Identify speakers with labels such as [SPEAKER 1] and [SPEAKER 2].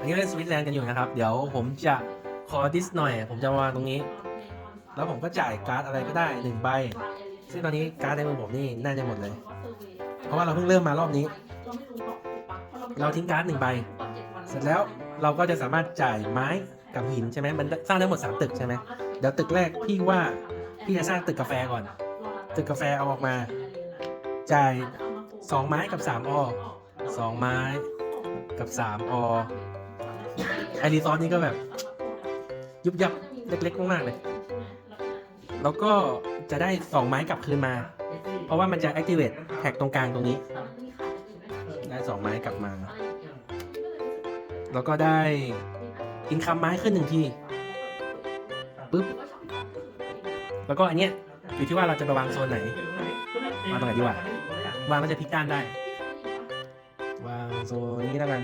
[SPEAKER 1] อันนี้เล่นสวิตแลนด์กันอยู่นะครับ เดี๋ยวผมจะขอดิสหน่อย ผมจะวางตรงนี้ แล้วผมก็จ่ายการ์ดอะไรก็ได้หนึ่งใบ ซึ่งตอนนี้การ์ดในมือผมนี่น่าจะหมดเลย เพราะว่าเราเพิ่งเริ่มมารอบนี้ เราทิ้งการ์ดหนึ่งใบ เสร็จแล้วเราก็จะสามารถจ่ายไม้กับหินใช่ไหมมันสร้างได้หมด3ตึกใช่ไหมเดี๋ยวตึกแรกพี่ว่าพี่จะสร้างตึกกาแฟก่อน ตึกกาแฟเอาออกมา จ่าย2ไม้กับ3อ2ไม้กับ3อ ไอรีซอสนี่ก็แบบ ยุบยับเล็กๆมากๆเลย แล้วก็จะได้ 2 ไม้กลับคืนมา เพราะว่ามันจะ activate แท็กตรงกลางตรงนี้ ได้ 2 ไม้กลับมา แล้วก็ได้อินคัมไม้ขึ้นหนึ่งทีปุ๊บ แล้วก็อันเนี้ยอยู่ที่ว่าเราจะไปวางโซนไหน วางตรงไหนดีวะวางแล้วจะพลิกด้านได้ วางโซนนี้แล้วกัน